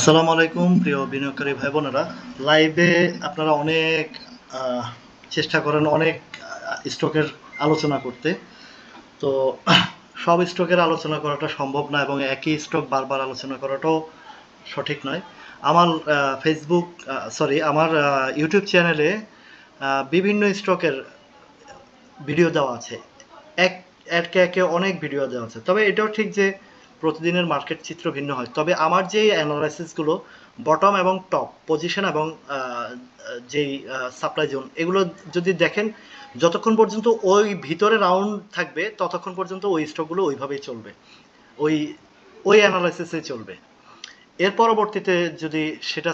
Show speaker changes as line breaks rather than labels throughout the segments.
আসসালামু আলাইকুম, প্রিয় বিনিয়োগকারী ভাই বোনেরা লাইভে আপনারা অনেক চেষ্টা করেন অনেক স্টকের আলোচনা করতে। তো, সব স্টকের আলোচনা করাটা সম্ভব না এবং একই স্টক বারবার আলোচনা করাটাও সঠিক নয়। আমার ফেসবুক সরি আমার ইউটিউব চ্যানেলে বিভিন্ন স্টকের ভিডিও দেওয়া আছে। এক, একে একে অনেক ভিডিও দেওয়া আছে। তবে এটাও ঠিক যে প্রতিদিনের মার্কেট চিত্র ভিন্ন হয়। তবে আমার যে অ্যানালাইসিসগুলো বটম এবং টপ পজিশন এবং যেই সাপ্লাই জোন এগুলো যদি দেখেন, যতক্ষণ পর্যন্ত ওই ভিতরে রাউন্ড থাকবে, ততক্ষণ পর্যন্ত ওই স্টকগুলো ওইভাবেই চলবে। ওই ওই অ্যানালাইসিসে চলবে। এর পরবর্তীতে যদি সেটা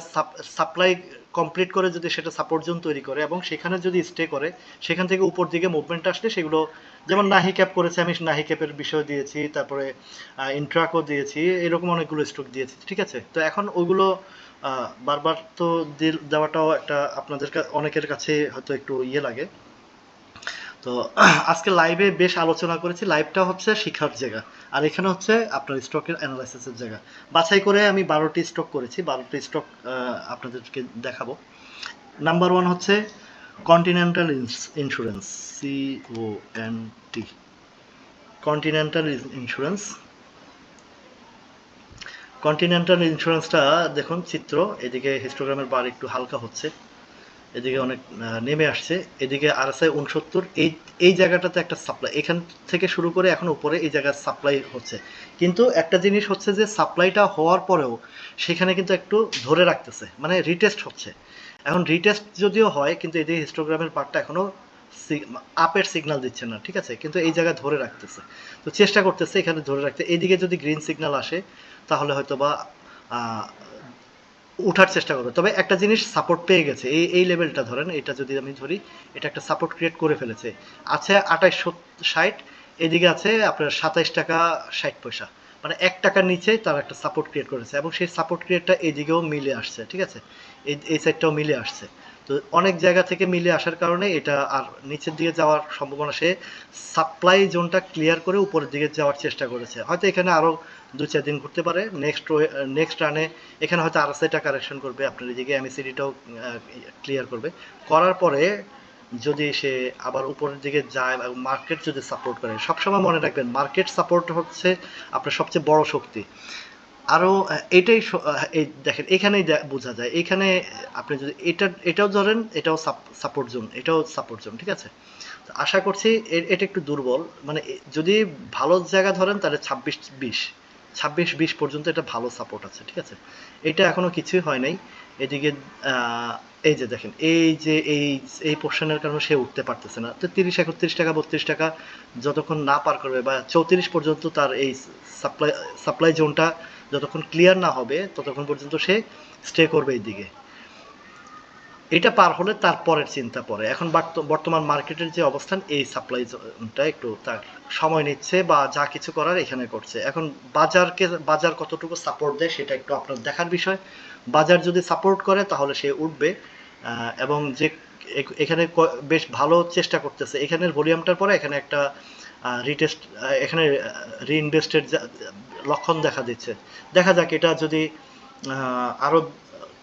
সাপ্লাই কমপ্লিট করে যদি সেটা সাপোর্ট জোন তৈরি করে এবং সেখানে যদি স্টে করে, সেখান থেকে উপর দিকে মুভমেন্ট আসলে সেগুলো, যেমন নাহি ক্যাপ করেছে, আমি নাহি ক্যাপের বিষয় দিয়েছি, তারপরে ইন্ট্রাকও দিয়েছি, এরকম অনেকগুলো স্ট্রোক দিয়েছি, ঠিক আছে? তো এখন ওগুলো বারবার তো দেওয়াটাও একটা আপনাদের অনেকের কাছে হয়তো একটু ইয়ে লাগে। তো আজকে লাইভে বেশ আলোচনা করেছি। লাইভটা হচ্ছে শিখার জায়গা, আর এখানে হচ্ছে আপনার স্টকের অ্যানালাইসিসের জায়গা। বাছাই করে আমি বারোটি স্টক করেছি, বারোটি স্টক আপনাদেরকে দেখাবো। নাম্বার ওয়ান হচ্ছে continental insurance C O N T continental insurance continental ইন্স্যুরেন্সটা দেখুন, চিত্র, এদিকে হিস্টোগ্রামের বার একটু হালকা হচ্ছে। এদিকে অনেক নেমে আসছে। এদিকে আর এস আই উনসত্তর এই এই জায়গাটাতে একটা সাপ্লাই এখান থেকে শুরু করে এখন উপরে এই জায়গায় সাপ্লাই হচ্ছে। কিন্তু একটা জিনিস হচ্ছে যে সাপ্লাইটা হওয়ার পরেও সেখানে কিন্তু একটু ধরে রাখতেছে মানে রিটেস্ট হচ্ছে। এখন রিটেস্ট যদিও হয়, কিন্তু এদিকে হিস্টোগ্রামের পার্টটা এখনও আপের সিগনাল দিচ্ছে না, ঠিক আছে? কিন্তু এই জায়গায় ধরে রাখতেছে। তো চেষ্টা করতেছে এখানে ধরে রাখতে। এইদিকে যদি গ্রিন সিগনাল আসে, তাহলে হয়তো বা উঠার চেষ্টা করবে। তবে একটা জিনিস সাপোর্ট পেয়ে গেছে। এই এই লেভেলটা ধরেন, এটা যদি আমি ধরি, এটা একটা সাপোর্ট ক্রিয়েট করে ফেলেছে। আছে আঠাইশ ষাট, এদিকে আছে আপনার সাতাইশ টাকা ষাট পয়সা। মানে এক টাকার নিচে তার একটা সাপোর্ট ক্রিয়েট করেছে এবং সেই সাপোর্ট ক্রিয়েটটা এদিকেও মিলে আসছে, ঠিক আছে? এই এই সাইডটাও মিলে আসছে। তো অনেক জায়গা থেকে মিলে আসার কারণে এটা আর নিচের দিকে যাওয়ার সম্ভাবনা সে সাপ্লাই জোনটা ক্লিয়ার করে উপরের দিকে যাওয়ার চেষ্টা করেছে। হয়তো এখানে আরও দু চার দিন ঘুরতে পারে। নেক্সট নেক্সট রানে এখানে হয়তো আর সেটা কারেকশন করবে আপনার এদিকে এমএসিডিটাও ক্লিয়ার করবে। করার পরে যদি সে আবার উপরের দিকে যায় এবং মার্কেট যদি সাপোর্ট করে, সবসময় মনে রাখবেন মার্কেট সাপোর্ট হচ্ছে আপনার সবচেয়ে বড় শক্তি। আরও এটাই এই দেখেন, এখানেই বোঝা যায়। এখানে আপনি যদি এটা, এটাও ধরেন, এটাও সাপোর্ট জোন এটাও সাপোর্ট জোন ঠিক আছে? তো আশা করছি এটা একটু দুর্বল। মানে যদি ভালো জায়গা ধরেন তাহলে ছাব্বিশ, বিশ। ছাব্বিশ বিশ পর্যন্ত এটা ভালো সাপোর্ট আছে, ঠিক আছে? এটা এখনও কিছুই হয় নাই। এদিকে এই যে দেখেন, এই যে এই এই পোর্শনের কারণে সে উঠতে পারতেছে না। তো তিরিশ, একত্রিশ টাকা, বত্রিশ টাকা যতক্ষণ না পার করবে বা চৌত্রিশ পর্যন্ত তার এই সাপ্লাই সাপ্লাই জোনটা যতক্ষণ ক্লিয়ার না হবে, ততক্ষণ পর্যন্ত সে স্টে করবে এই দিকে এটা পার হলে তারপরের চিন্তা পড়ে। এখন বর্তমান মার্কেটের যে অবস্থান এই সাপ্লাইটা একটু তার সময় নিচ্ছে বা যা কিছু করার এখানে করছে। এখন বাজারকে বাজার কতটুকু সাপোর্ট দেয় সেটা একটু আপনার দেখার বিষয়। বাজার যদি সাপোর্ট করে তাহলে সে উঠবে। এবং যে এখানে বেশ ভালো চেষ্টা করতেছে। এখানের ভলিউমটার পরে এখানে একটা রিটেস্ট এখানে রিইনভেস্টের লক্ষণ দেখা দিচ্ছে। দেখা যাক এটা যদি আহ, আরও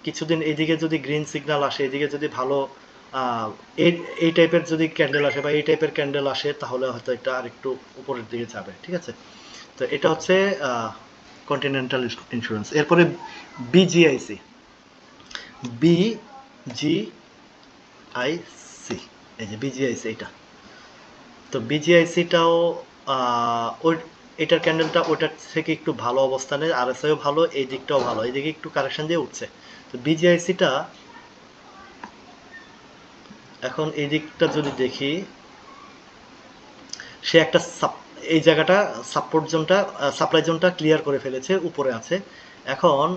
কিছুদিন এদিকে যদি গ্রিন সিগন্যাল আসে, এদিকে যদি ভালো এই টাইপের যদি ক্যান্ডেল আসে বা এই টাইপের ক্যান্ডেল আসে, তাহলে হয়তো এটা আর একটু উপরের দিকে যাবে, ঠিক আছে? তো এটা হচ্ছে কন্টিনেন্টাল ইন্স্যুরেন্স এরপরে BGIC B G I C এই যে বিজিআইসি এটা তো বিজিআইসিটাও ওই এটার ক্যান্ডেলটা ওটার থেকে একটু ভালো অবস্থানে আর এস ভালো, এই দিকটাও ভালো, এই দিকে একটু কারেকশন দিয়ে উঠছে। তো বিজিআইসিটা এখন এই দিকটা যদি দেখি, সে একটা এই জায়গাটা সাপোর্ট জোনটা সাপ্লাই জোনটা ক্লিয়ার করে ফেলেছে, উপরে আছে। এখন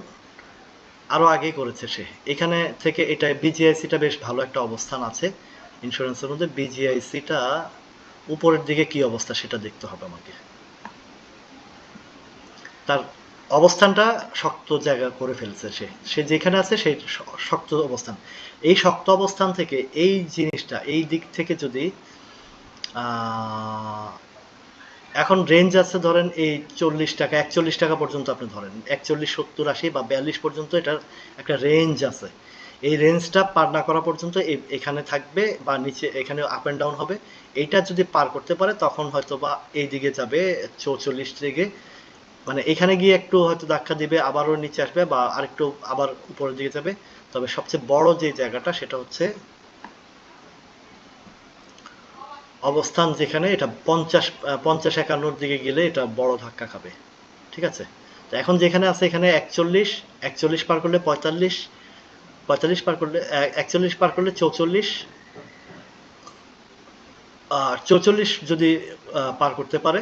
আরও আগেই করেছে সে। এখানে থেকে এটা বিজিআইসিটা বেশ ভালো একটা অবস্থান আছে। ইন্স্যুরেন্সের মধ্যে বিজিআইসিটা উপরের দিকে কি অবস্থা সেটা দেখতে হবে আমাকে। তার অবস্থানটা শক্ত জায়গা করে ফেলছে সে। সে যেখানে আছে সেই শক্ত অবস্থান। এই শক্ত অবস্থান থেকে এই জিনিসটা, এই দিক থেকে যদি এখন রেঞ্জ আছে ধরেন এই চল্লিশ টাকা, একচল্লিশ টাকা পর্যন্ত আপনি ধরেন, একচল্লিশ, সত্তর, আশি বা বিয়াল্লিশ পর্যন্ত এটার একটা রেঞ্জ আছে। এই রেঞ্জটা পার না করা পর্যন্ত এখানে থাকবে বা নিচে এখানে আপ অ্যান্ড ডাউন হবে। এইটা যদি পার করতে পারে তখন হয়তো বা এই দিকে যাবে, চৌচল্লিশ দিকে মানে এখানে গিয়ে একটু হয়তো ধাক্কা দিবে, আবারও নিচে আসবে বা আরেকটু আবার উপরের দিকে যাবে। তবে সবচেয়ে বড় যে জায়গাটা সেটা হচ্ছে অবস্থান যেখানে, এটা পঞ্চাশ পঞ্চাশ একান্নর দিকে গেলে এটা বড় ধাক্কা খাবে। ঠিক আছে? তো এখন যেখানে আছে এখানে একচল্লিশ একচল্লিশ পার করলে পঁয়তাল্লিশ পঁয়তাল্লিশ পার করলে একচল্লিশ পার করলে চৌচল্লিশ, আর চৌচল্লিশ যদি পার করতে পারে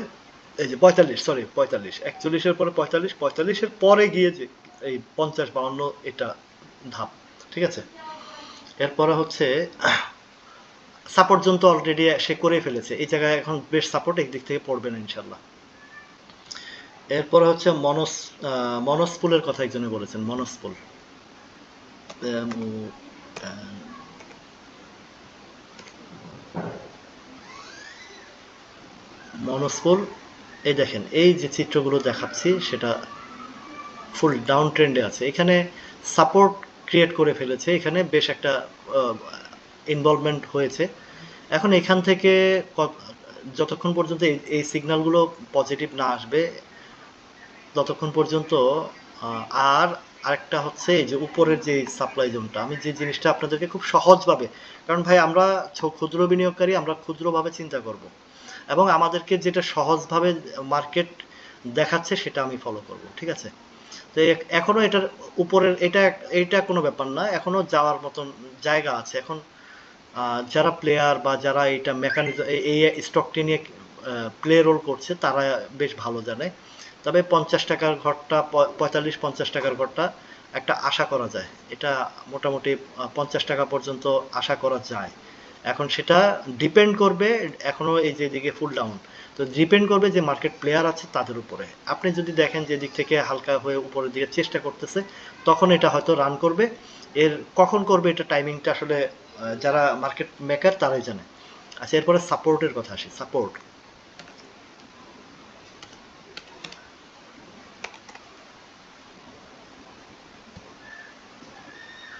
এই যে পঁয়তাল্লিশ সরি পঁয়তাল্লিশ। একচল্লিশের পরে পঁয়তাল্লিশ, পঁয়তাল্লিশের পরে গিয়ে যে এই পঞ্চাশ বাউন্ন, এটা ধাপ, ঠিক আছে? এরপরে হচ্ছে সাপোর্ট তো অলরেডি সে করে ফেলেছে। এই জায়গায় এখন বেশ সাপোর্ট এই দিক থেকে পড়বে না ইনশাল্লাহ এরপরে হচ্ছে মনস মনসপুলের কথা একজনে বলেছেন, মনসপুল। মনস্পুল এই দেখেন, এই যে চিত্রগুলো দেখাচ্ছি, সেটা ফুল ডাউন ট্রেন্ডে আছে। এখানে সাপোর্ট ক্রিয়েট করে ফেলেছে। এখানে বেশ একটা ইনভলভমেন্ট হয়েছে। এখন এখান থেকে যতক্ষণ পর্যন্ত এই সিগন্যালগুলো পজিটিভ না আসবে, ততক্ষণ পর্যন্ত আর আরেকটা হচ্ছে যে উপরের যে সাপ্লাই জোনটা আমি যে জিনিসটা আপনাদেরকে খুব সহজভাবে, কারণ ভাই আমরা ক্ষুদ্র বিনিয়োগকারী, আমরা ক্ষুদ্রভাবে চিন্তা করব। এবং আমাদেরকে যেটা সহজভাবে মার্কেট দেখাচ্ছে সেটা আমি ফলো করব, ঠিক আছে? তো এখনও এটার উপরের, এটা এটা কোনো ব্যাপার না, এখনও যাওয়ার মতন জায়গা আছে। এখন যারা প্লেয়ার বা যারা এটা মেকানিজম এই স্টকটি নিয়ে প্লে রোল করছে, তারা বেশ ভালো জানে। তবে পঞ্চাশ টাকার ঘরটা পঁয়তাল্লিশ, পঞ্চাশ টাকার ঘরটা একটা আশা করা যায়। এটা মোটামুটি পঞ্চাশ টাকা পর্যন্ত আশা করা যায়। এখন সেটা ডিপেন্ড করবে, এখনও এই যে দিকে ফুল ডাউন তো ডিপেন্ড করবে যে মার্কেট প্লেয়ার আছে তাদের উপরে। আপনি যদি দেখেন যে দিক থেকে হালকা হয়ে উপরের দিকে চেষ্টা করতেছে, তখন এটা হয়তো রান করবে। এর কখন করবে এটা টাইমিংটা আসলে যারা মার্কেট মেকার তারাই জানে। আচ্ছা এরপরে সাপোর্টের কথা আসি সাপোর্ট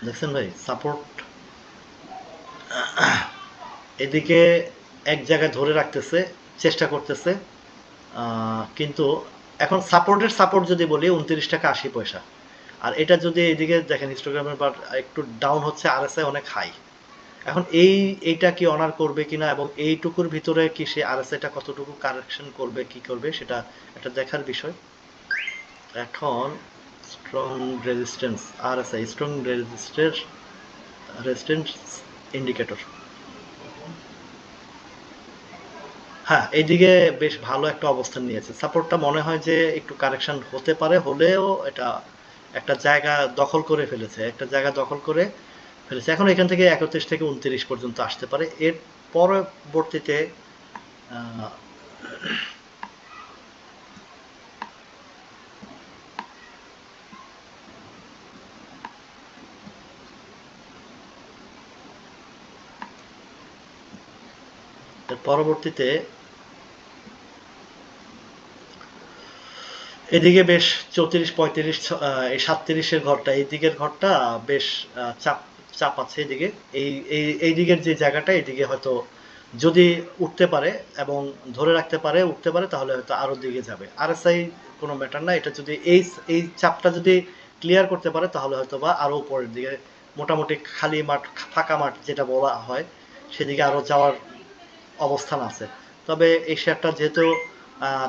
দেখছেন ভাই সাপোর্ট এদিকে এক জায়গায় ধরে রাখতেছে, চেষ্টা করতেছে কিন্তু এখন সাপোর্টের সাপোর্ট যদি বলি, উনত্রিশ টাকা আশি পয়সা। আর এটা যদি এদিকে দেখেন ইনস্টাগ্রামের বা একটু ডাউন হচ্ছে আর এস অনেক হাই এখন এই, এইটা কি অনার করবে কিনা এবং এইটুকুর ভিতরে কি সে আর এস টা কতটুকু কারেকশন করবে, কি করবে, সেটা একটা দেখার বিষয়। এখন strong resistance R S I strong resistance resistance indicator হ্যাঁ এইদিকে বেশ ভালো একটা অবস্থান নিয়েছে। সাপোর্টটা মনে হয় যে একটু কারেকশন হতে পারে, হলেও এটা একটা জায়গা দখল করে ফেলেছে, একটা জায়গা দখল করে ফেলেছে। এখন এখান থেকে একত্রিশ থেকে উনত্রিশ পর্যন্ত আসতে পারে। এর পরবর্তীতে পরবর্তীতে এদিকে বেশ চৌত্রিশ, পঁয়ত্রিশ সাতত্রিশের ঘরটা, এই দিকের ঘরটা বেশ চাপ চাপ আছে এদিকে। এই এই দিকের যে জায়গাটা, এদিকে হয়তো যদি উঠতে পারে এবং ধরে রাখতে পারে, উঠতে পারে, তাহলে হয়তো আরও দিকে যাবে। আরএসআই কোনো ম্যাটার না এটা যদি এই এই চাপটা যদি ক্লিয়ার করতে পারে, তাহলে হয়তো বা আরও উপরের দিকে, মোটামুটি খালি মাঠ, ফাঁকা মাঠ যেটা বলা হয়, সেদিকে আরও যাওয়ার অবস্থান আছে। তবে এই শেয়ারটা যেহেতু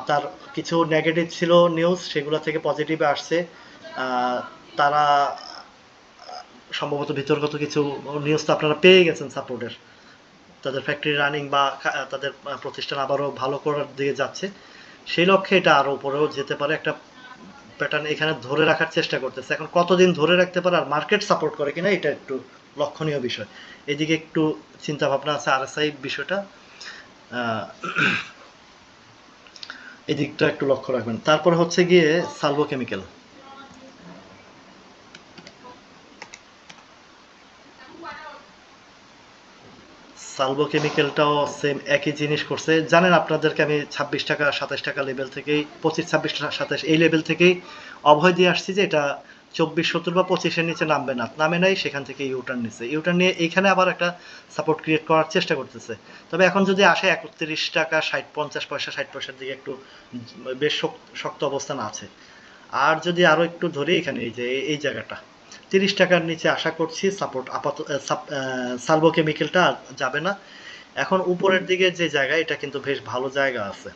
তার কিছু নেগেটিভ ছিল নিউজ সেগুলো থেকে পজিটিভে আসছে। তারা সম্ভবত বিতর্কত কিছু নিউজ তো আপনারা পেয়ে গেছেন সাপোর্টের তাদের ফ্যাক্টরি রানিং বা তাদের প্রতিষ্ঠান আবারও ভালো করার দিকে যাচ্ছে। সেই লক্ষ্যে এটা আরও উপরেও যেতে পারে। একটা প্যাটার্ন এখানে ধরে রাখার চেষ্টা করতেছে। এখন কতদিন ধরে রাখতে পারে আর মার্কেট সাপোর্ট করে কিনা, এটা একটু লক্ষণীয় বিষয়। এদিকে একটু চিন্তা ভাবনা আছে আরএসআই বিষয়টা। আহ, এদিকটা একটু লক্ষ্য রাখবেন। তারপর হচ্ছে গিয়ে সালভো কেমিক্যাল। সালভো কেমিক্যালটাও সেম একই জিনিস করছে। জানেন আপনাদেরকে আমি ছাব্বিশ টাকা সাতাশ টাকা লেভেল থেকেই পঁচিশ ছাব্বিশ সাতাশ এই লেভেল থেকেই অভয় দিয়ে আসছি যে এটা চব্বিশ, সত্তর বা পঁচিশের নিচে নামবে না। নামে নাই, সেখান থেকে ইউটার্ন নিচ্ছে ইউটার্ন নিয়ে এখানে আবার একটা সাপোর্ট ক্রিয়েট করার চেষ্টা করতেছে। তবে এখন যদি আসে একত্রিশ টাকা, ষাট, পঞ্চাশ পয়সা, ষাট পয়সার দিকে একটু বেশ শক্ত অবস্থান আছে। আর যদি আরও একটু ধরি এখানে, এই যে, এই- জায়গাটা। তিরিশ টাকার নিচে আশা করছি সাপোর্ট আপাতত সালভো কেমিক্যালটা যাবে না। এখন উপরের দিকে যে জায়গা, এটা কিন্তু বেশ ভালো জায়গা আছে।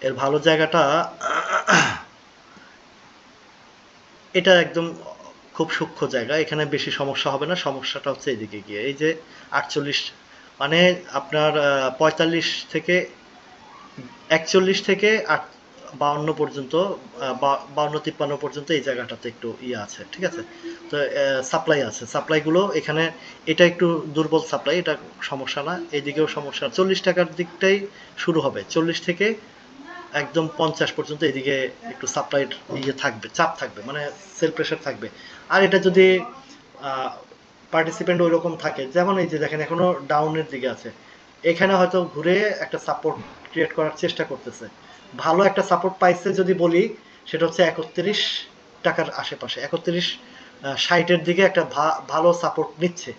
এর ভালো জায়গাটা এটা একদম খুব সূক্ষ্ম জায়গা, এখানে বেশি সমস্যা হবে না, সমস্যাটা হচ্ছে এদিকে গিয়ে। এই যে আটচল্লিশ মানে আপনার পঁয়তাল্লিশ থেকে একচল্লিশ থেকে আট, বাউন্ন পর্যন্ত বাউন্ন, তিপ্পান্ন পর্যন্ত এই জায়গাটাতে একটু ইয়ে আছে, ঠিক আছে? তো সাপ্লাই আছে। সাপ্লাইগুলো এখানে, এটা একটু দুর্বল সাপ্লাই এটা সমস্যা না, এদিকেও সমস্যা। চল্লিশ টাকার দিকটাই শুরু হবে। চল্লিশ থেকে একদম পঞ্চাশ পর্যন্ত এদিকে একটু সাপ্লাই ইয়ে থাকবে, চাপ থাকবে মানে সেল প্রেশার থাকবে। আর এটা যদি পার্টিসিপেন্ট ওই রকম থাকে, যেমন এই যে দেখেন এখনও ডাউনের দিকে আছে, এখানে হয়তো ঘুরে একটা সাপোর্ট ক্রিয়েট করার চেষ্টা করতেছে। ভালো একটা সাপোর্ট পাইছে যদি বলি, সেটা হচ্ছে একত্রিশ টাকার আশেপাশে, একত্রিশ ষাটের দিকে একটা ভালো সাপোর্ট নিচ্ছে।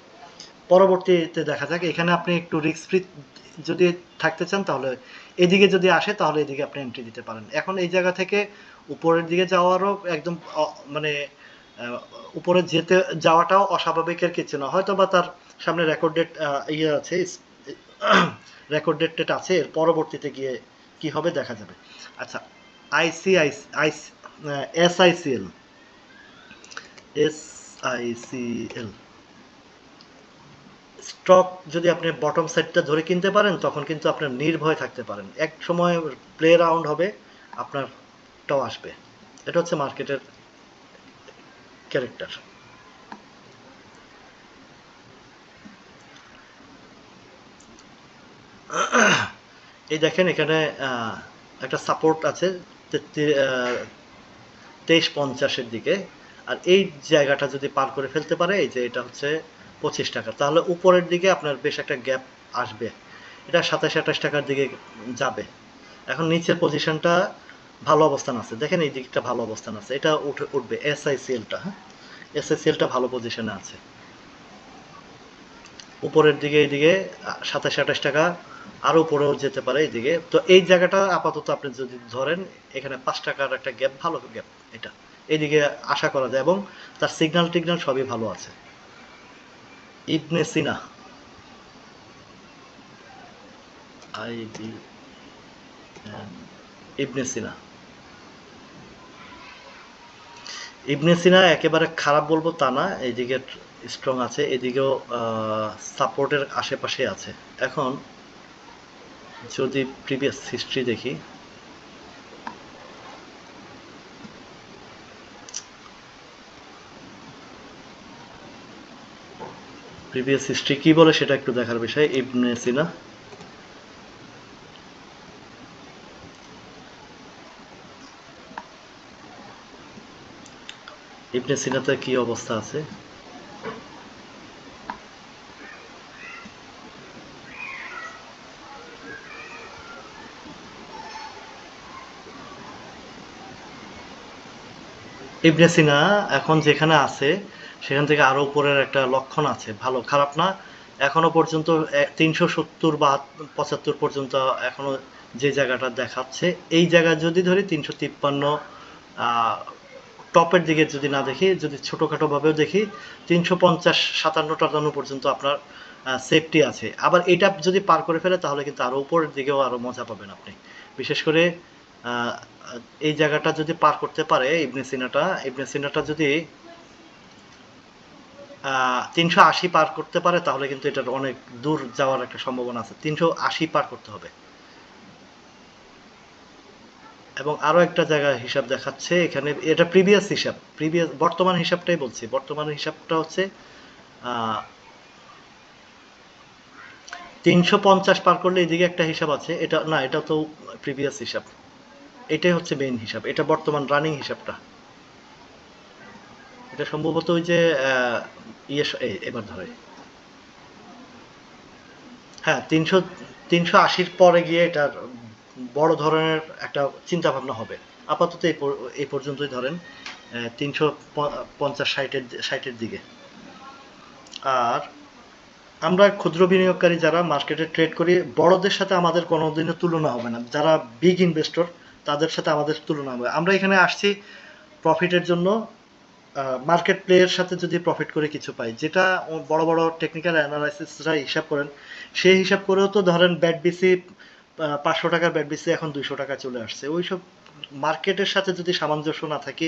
পরবর্তীতে দেখা যাক, এখানে আপনি একটু রিস্ক ফ্রি যদি থাকতে চান, তাহলে এদিকে যদি আসে, তাহলে এদিকে আপনি এন্ট্রি দিতে পারেন। এখন এই জায়গা থেকে উপরের দিকে যাওয়ারও একদম মানে উপরে যেতে, যাওয়াটাও অস্বাভাবিকের কিছু না। হয়তো বা তার সামনে রেকর্ড ডেট ইয়ে আছে রেকর্ড ডেট আছে, এর পরবর্তীতে গিয়ে কি হবে দেখা যাবে। আচ্ছা আইসিআই আইস S ICL S ICL stock যদি আপনি বটম সাইডটা ধরে কিনতে পারেন, তখন কিন্তু আপনার নির্ভয় থাকতে পারেন। এক সময় প্লে রাউন্ড হবে, আপনারটাও আসবে। এটা হচ্ছে মার্কেটের ক্যারেক্টার এই দেখেন এখানে একটা সাপোর্ট আছে তেইশ পঞ্চাশের দিকে। আর এই জায়গাটা যদি পার করে ফেলতে পারে, এই যে এটা হচ্ছে পঁচিশ টাকা। তাহলে উপরের দিকে আপনার বেশ একটা গ্যাপ আসবে। এটা সাতাশ, আঠাশ টাকার দিকে যাবে। এখন নিচের পজিশনটা ভালো অবস্থান আছে। দেখেন এই দিকটা ভালো অবস্থান আছে। এটা উঠে, উঠবে এসআইসিএলটা হ্যাঁ? এসআইসিএলটা ভালো পজিশনে আছে। উপরের দিকে, এইদিকে সাতাশ, আঠাশ টাকা, আরও উপরেও যেতে পারে এইদিকে। তো এই জায়গাটা আপাতত আপনি যদি ধরেন, এখানে পাঁচ টাকার একটা গ্যাপ ভালো গ্যাপ এটা। এইদিকে আশা করা যায় এবং তার সিগন্যাল টিগনাল সবই ভালো আছে। ইবনে সিনা। আই ইবনে সিনা। ইবনে সিনা একেবারে খারাপ বলব তা না এইদিকে স্ট্রং আছে, এদিকেও সাপোর্টের আশেপাশে আছে। এখন যদি প্রিভিয়াস হিস্ট্রি দেখি প্রিভিয়াস হিস্ট্রি কি বলে সেটা একটু দেখার বিষয়, ইবনে সিনা। ইবনে সিনাতে কি অবস্থা আছে? ইবনে সিনা এখন যেখানে আছে সেখান থেকে আরও উপরের একটা লক্ষণ আছে। ভালো, খারাপ না। এখনও পর্যন্ত তিনশো সত্তর বা পঁচাত্তর পর্যন্ত এখনও যে জায়গাটা দেখাচ্ছে, এই জায়গা যদি ধরি তিনশো তিপ্পান্ন টপের দিকে যদি না দেখি, যদি ছোটখাটো ভাবেও দেখি, তিনশো পঞ্চাশ সাতান্ন টাতান্ন পর্যন্ত আপনার সেফটি আছে। আবার এটা যদি পার করে ফেলে, তাহলে কিন্তু আরও উপরের দিকেও আরও মজা পাবেন আপনি। বিশেষ করে এই জায়গাটা যদি পার করতে পারে, ইবনে সিনাটা ইবনে সিনাটা যদি তিনশো আশি পার করতে পারে, তাহলে কিন্তু এটার অনেক দূর যাওয়ার একটা সম্ভাবনা আছে। তিনশো আশি পার করতে হবে। এবং আরও একটা জায়গা হিসাব দেখাচ্ছে, এখানে এটা প্রিভিয়াস হিসাব প্রিভিয়াস বর্তমান হিসাবটাই বলছি। বর্তমান হিসাবটা হচ্ছে তিনশো পঞ্চাশ পার করলে এদিকে একটা হিসাব আছে। এটা, না এটা তো প্রিভিয়াস হিসাব। এটাই হচ্ছে মেইন হিসাব। এটা বর্তমান রানিং হিসাবটা। এটা সম্ভবত ওই যে ইয়ে এবার ধরে। হ্যাঁ তিনশো তিনশো আশির পরে গিয়ে এটার বড় ধরনের একটা চিন্তা ভাবনা হবে। আপাতত এই পর্যন্তই ধরেন তিনশো পঞ্চাশ ষাটের ষাটের দিকে। আর আমরা ক্ষুদ্র বিনিয়োগকারী যারা মার্কেটে ট্রেড করি, বড়দের সাথে আমাদের কোনোদিনও তুলনা হবে না। যারা বিগ ইনভেস্টর, তাদের সাথে আমাদের তুলনা হবে। আমরা এখানে আসছি প্রফিটের জন্য। মার্কেট প্লেয়ের সাথে যদি প্রফিট করে কিছু পাই, যেটা বড় বড় টেকনিক্যাল অ্যানালাইসিসরা হিসাব করেন, সেই হিসাব করেও তো ধরেন ব্যাট বিসি পাঁচশো টাকার ব্যাট বিসি এখন দুইশো টাকা চলে আসছে। ওইসব মার্কেটের সাথে যদি সামঞ্জস্য না থাকে,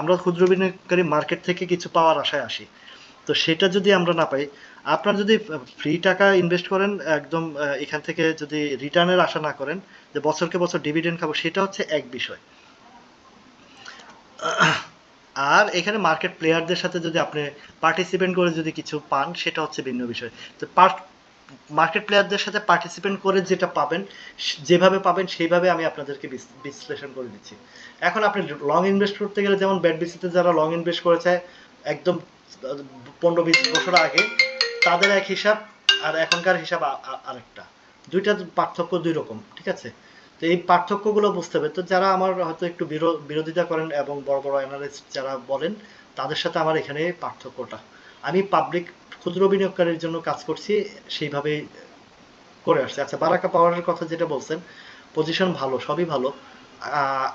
আমরা ক্ষুদ্র বিনিয়োগকারী মার্কেট থেকে কিছু পাওয়ার আশায় আসি। তো সেটা যদি আমরা না পাই, আপনার যদি ফ্রি টাকা ইনভেস্ট করেন, একদম এখান থেকে যদি রিটার্নের আশা না করেন, যে বছরকে বছর ডিভিডেন্ড খাব, সেটা হচ্ছে এক বিষয়। আর এখানে মার্কেট প্লেয়ারদের সাথে যদি আপনি পার্টিসিপেন্ট করে যদি কিছু পান, সেটা হচ্ছে ভিন্ন বিষয়। তো মার্কেট প্লেয়ারদের সাথে পার্টিসিপেন্ট করে যেটা পাবেন যেভাবে পাবেন, সেইভাবে আমি আপনাদেরকে বিশ্লেষণ করে দিচ্ছি। এখন আপনি লং ইনভেস্ট করতে গেলে, যেমন ব্যাট বিসিতে যারা লং ইনভেস্ট করেছে, একদম, পনেরো বিশ বছর আগে, তাদের এক হিসাব আর এখনকার হিসাব আরেকটা। দুইটা পার্থক্য দুই রকম, ঠিক আছে? তো এই পার্থক্যগুলো বুঝতে হবে। তো যারা আমার হয়তো একটু বিরো- বিরোধিতা করেন এবং বড় বড় অ্যানালিস্ট যারা বলেন, তাদের সাথে আমার এখানে পার্থক্যটা। আমি পাবলিক ক্ষুদ্র বিনিয়োগকারীর জন্য কাজ করছি, সেইভাবেই করে আসছে। আচ্ছা বারাকা পাওয়ারের কথা যেটা বলছেন পজিশন ভালো, সবই ভালো।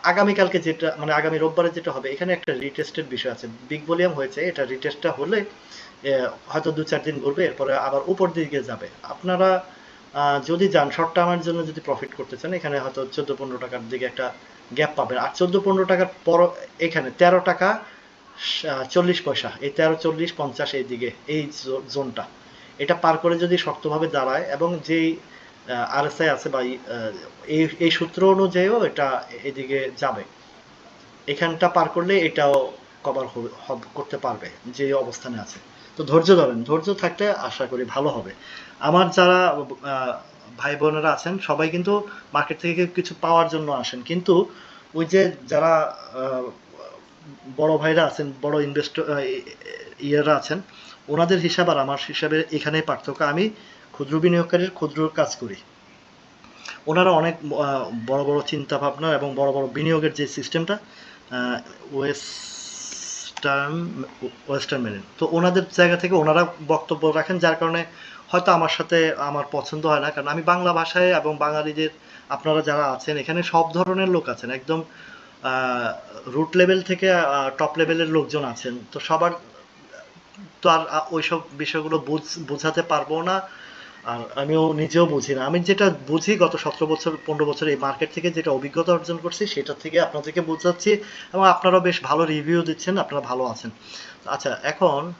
আগামীকালকে যেটা মানে আগামী রোববারে যেটা হবে, এখানে একটা রিটেস্টের বিষয় আছে। বিগ ভলিউম হয়েছে, এটা রিটেস্টটা হলে হয়তো দু চার দিন ঘুরবে, এরপরে আবার উপর দিকে যাবে। আপনারা যদি যান শর্ট টার্মের জন্য যদি প্রফিট করতে চান, এখানে হয়তো চোদ্দ পনেরো টাকার দিকে একটা গ্যাপ পাবেন। আর চোদ্দ পনেরো টাকার পর এখানে তেরো টাকা চল্লিশ পয়সা, এই তেরো, চল্লিশ, পঞ্চাশ এই দিকে, এই জোনটা এটা পার করে যদি শক্তভাবে দাঁড়ায় এবং যেই আরএসআই আছে বা এই এই সূত্র অনুযায়ীও এটা এদিকে যাবে। এখানটা পার করলে এটাও কভার করতে পারবে, যে অবস্থানে আছে। তো ধৈর্য ধরেন, ধৈর্য থাকলে আশা করি ভালো হবে। আমার যারা ভাই বোনেরা আছেন, সবাই কিন্তু মার্কেট থেকে কিছু পাওয়ার জন্য আসেন। কিন্তু ওই যে যারা বড় ভাইরা আছেন, বড় ইনভেস্টর ইয়েরা আছেন, ওনাদের হিসাব আর আমার হিসাবে এখানেই পার্থক্য। আমি ক্ষুদ্র বিনিয়োগকারীর ক্ষুদ্র কাজ করি। ওনারা অনেক বড় বড় চিন্তা ভাবনা এবং বড় বড় বিনিয়োগের যে সিস্টেমটা ওয়েস্টার্ন ওয়েস্টার্ন মেরিন। তো ওনাদের জায়গা থেকে ওনারা বক্তব্য রাখেন, যার কারণে হয়তো আমার সাথে আমার পছন্দ হয় না। কারণ আমি বাংলা ভাষায় এবং বাঙালিদের আপনারা যারা আছেন, এখানে সব ধরনের লোক আছেন। একদম রুট লেভেল থেকে টপ লেভেলের লোকজন আছেন। তো সবার, তো আর ওইসব বিষয়গুলো বুঝ- বোঝাতে পারব না। আর আমিও নিজেও বুঝি না। আমি যেটা বুঝি গত সতেরো বছর, পনেরো বছর এই মার্কেট থেকে যেটা অভিজ্ঞতা অর্জন করছি, সেটা থেকে আপনাদেরকে বোঝাচ্ছি এবং আপনারাও বেশ ভালো রিভিউ দিচ্ছেন, আপনারা ভালো আছেন। আচ্ছা এখন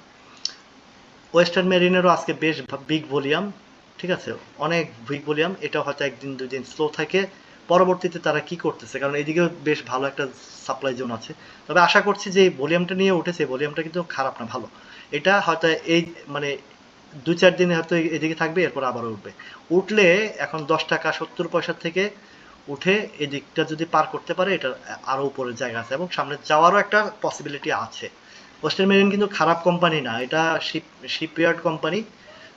ওয়েস্টার্ন মেরিনেরও আজকে বেশ বিগ ভলিউম, ঠিক আছে? অনেক বিগ ভলিউম এটা হয়তো একদিন দুই দিন স্লো থাকে। পরবর্তীতে তারা কি করতেছে? কারণ এদিকেও বেশ ভালো একটা সাপ্লাই জোন আছে। তবে আশা করছি যে ভলিউমটা নিয়ে উঠেছে ভলিউমটা কিন্তু খারাপ না, ভালো। এটা হয়তো এই মানে দু চার দিনে হয়তো এদিকে থাকবে, এরপর আবার উঠবে। উঠলে এখন দশ টাকা সত্তর পয়সা থেকে উঠে এদিকটা যদি পার করতে পারে এটা আরও উপরের জায়গা আছে এবং সামনে যাওয়ারও একটা পসিবিলিটি আছে। ওয়েস্টার্ন মেরিন কিন্তু খারাপ কোম্পানি না, এটা শিপ শিপইয়ার্ড কোম্পানি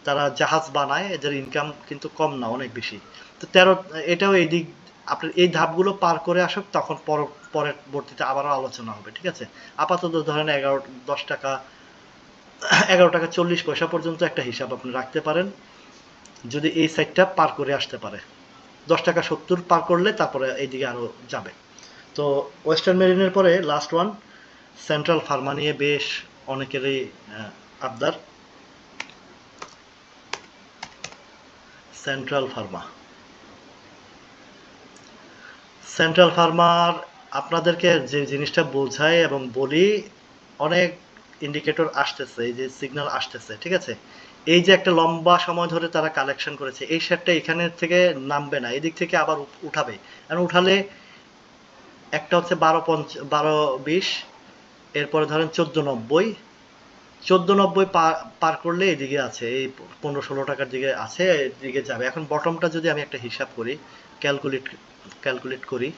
তারা জাহাজ বানায়, এদের ইনকাম কিন্তু কম না, অনেক বেশি। তো তেরো, এটাও এই দিক, আপনার এই ধাপগুলো পার করে আসুক, তখন পর, পরবর্তীতে আবারও আলোচনা হবে, ঠিক আছে? আপাতত ধরেন এগারো, দশ টাকা, এগারো টাকা চল্লিশ পয়সা পর্যন্ত একটা হিসাব আপনি রাখতে পারেন, যদি এই সাইডটা পার করে আসতে পারে। দশ টাকা সত্তর পার করলে তারপরে এইদিকে আরও যাবে। তো ওয়েস্টার্ন মেরিনের পরে লাস্ট ওয়ান সেন্ট্রাল ফার্মা নিয়ে বেশ অনেকেরই আবদার। সেন্ট্রাল ফার্মা সেন্ট্রাল ফার্মার আপনাদেরকে যে জিনিসটা বোঝাই এবং বলি, অনেক ইন্ডিকেটর আসতেছে, এই যে সিগন্যাল আসতেছে, ঠিক আছে? এই যে একটা লম্বা সময় ধরে তারা কালেকশন করেছে, এই শেয়ারটা এখানে থেকে নামবে না, এদিক থেকে আবার উঠাবে। কারণ উঠালে একটা হচ্ছে বারো পঞ্চ, বারো বিশ এরপরে ধরেন চোদ্দ নব্বই চোদ্দ নব্বই পার করলে এদিকে আছে, এই পনেরো ষোলো টাকার দিকে আছে, এদিকে যাবে। এখন বটমটা যদি আমি একটা হিসাব করি ক্যালকুলেট ক্যালকুলেট করি,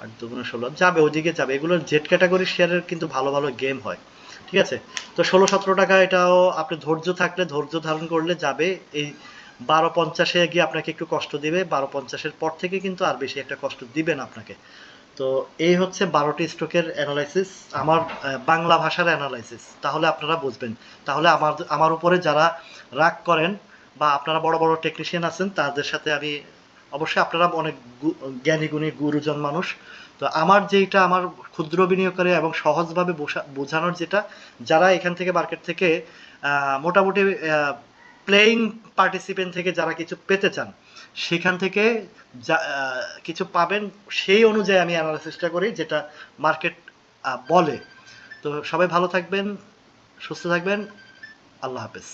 আট দুগুণে ষোলো, যাবে, ওইদিকে যাবে। এগুলো জেড ক্যাটাগরি শেয়ারের কিন্তু ভালো ভালো গেম হয়। ঠিক আছে? তো ষোলো সতেরো টাকা এটাও আপনি ধৈর্য থাকলে, ধৈর্য ধারণ করলে যাবে। এই বারো পঞ্চাশে গিয়ে আপনাকে একটু কষ্ট দিবে। বারো পঞ্চাশের পর থেকে কিন্তু আর বেশি একটা কষ্ট দিবে না আপনাকে। তো এই হচ্ছে বারোটি স্ট্রোকের অ্যানালাইসিস আমার বাংলা ভাষার অ্যানালাইসিস তাহলে আপনারা বুঝবেন। তাহলে আমার আমার উপরে যারা রাগ করেন বা আপনারা বড় বড় টেকনিশিয়ান আছেন, তাদের সাথে আমি, অবশ্যই আপনারা অনেক জ্ঞানী গুণী গুরুজন মানুষ। তো আমার যেটা আমার ক্ষুদ্র বিনিয়োগকারী এবং সহজভাবে বোঝা- বোঝানোর যেটা, যারা এখান থেকে মার্কেট থেকে মোটামুটি প্লেয়িং পার্টিসিপেন্ট থেকে যারা কিছু পেতে চান সেখান থেকে যা কিছু পাবেন, সেই অনুযায়ী আমি অ্যানালাইসিসটা করি, যেটা মার্কেট বলে। তো সবাই ভালো থাকবেন, সুস্থ থাকবেন, আল্লাহ হাফেজ।